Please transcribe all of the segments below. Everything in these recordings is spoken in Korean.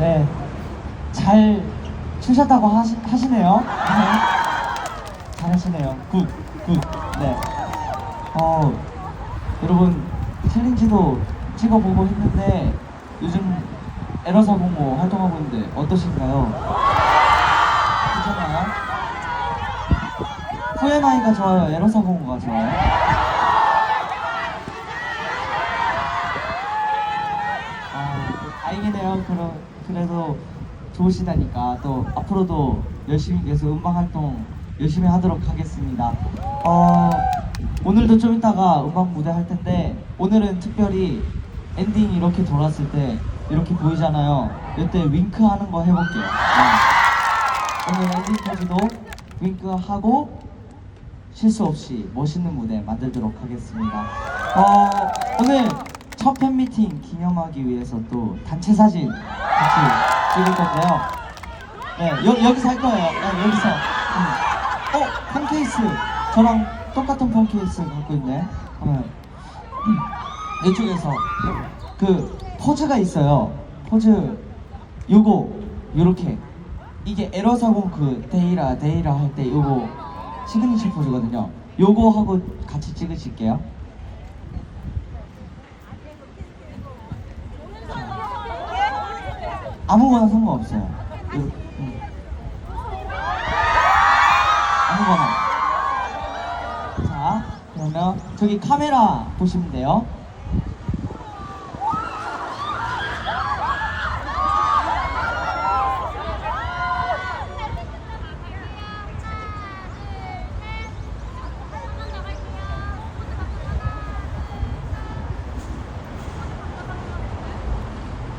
네. 잘 추셨다고 하시, 하시네요. 네. 잘하시네요. 굿, 굿. 네. 어, 여러분, 챌린지도 찍어보고 했는데, 요즘 에러사공 모 활동하고 있는데, 어떠신가요? 괜찮아요? 후에나이가 좋아요? 에러사공모가 좋아요? 아, 다행이네요. 그럼 그래도 좋으시다니까 또 앞으로도 열심히 계속 음악 활동 열심히 하도록 하겠습니다. 어, 오늘도 좀 이따가 음악 무대 할 텐데 오늘은 특별히 엔딩 이렇게 돌았을 때 이렇게 보이잖아요. 이때 윙크 하는 거 해볼게요. 네. 오늘 엔딩 포즈도 윙크 하고 실수 없이 멋있는 무대 만들도록 하겠습니다. 어, 오늘 첫 팬미팅 기념하기 위해서 또 단체 사진 같이 찍을 건데요. 네, 여, 여기서 할 거예요. 네, 여기서. 음. 어, 폰 케이스. 저랑 똑같은 폰 케이스 갖고 있네. 네. 음. 이쪽에서 그 포즈가 있어요. 포즈 요거 요렇게 이게 에러사공 그 데이라 데이라 할 때 요거 시그니처 포즈거든요. 요거 하고 같이 찍으실게요. 아무거나 상관없어요. 요, 음. 아무거나. 자, 그러면 저기 카메라 보시면 돼요.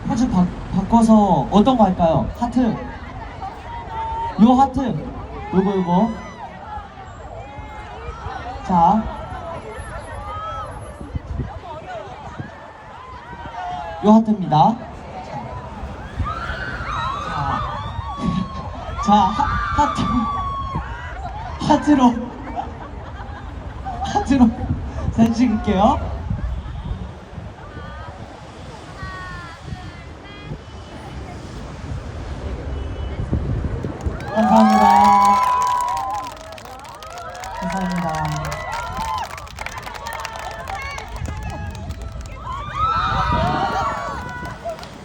포즈 바, 바꿔서 어떤 거 할까요? 하트. 요 하트. 요거 요거. 자. 요 하트입니다. 자. 자, 하, 하트. 하트로. 하트로 사진 찍을게요. 감사합니다. 감사합니다.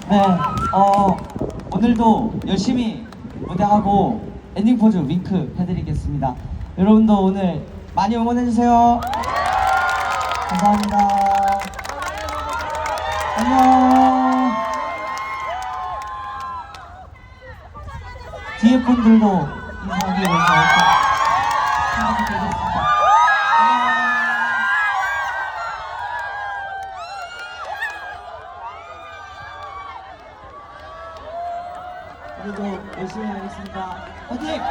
네, 어, 오늘도 열심히 무대하고 엔딩 포즈 윙크 해드리겠습니다. 여러분도 오늘 많이 응원해주세요. 감사합니다. 안녕. 뒤에 분들도 인사하기 위해서 이렇게 생각드리겠습니다. 오늘도 열심히 하겠습니다. 화이팅!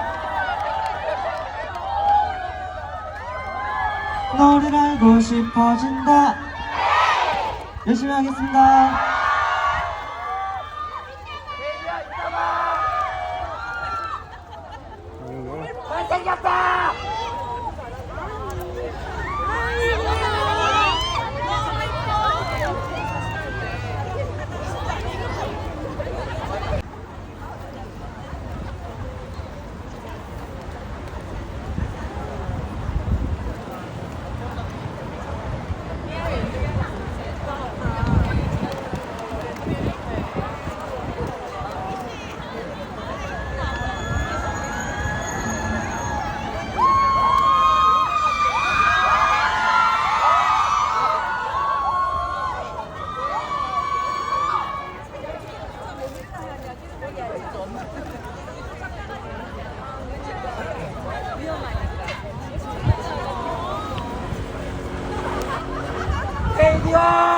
너를 알고 싶어진다. 열심히 하겠습니다. 드디어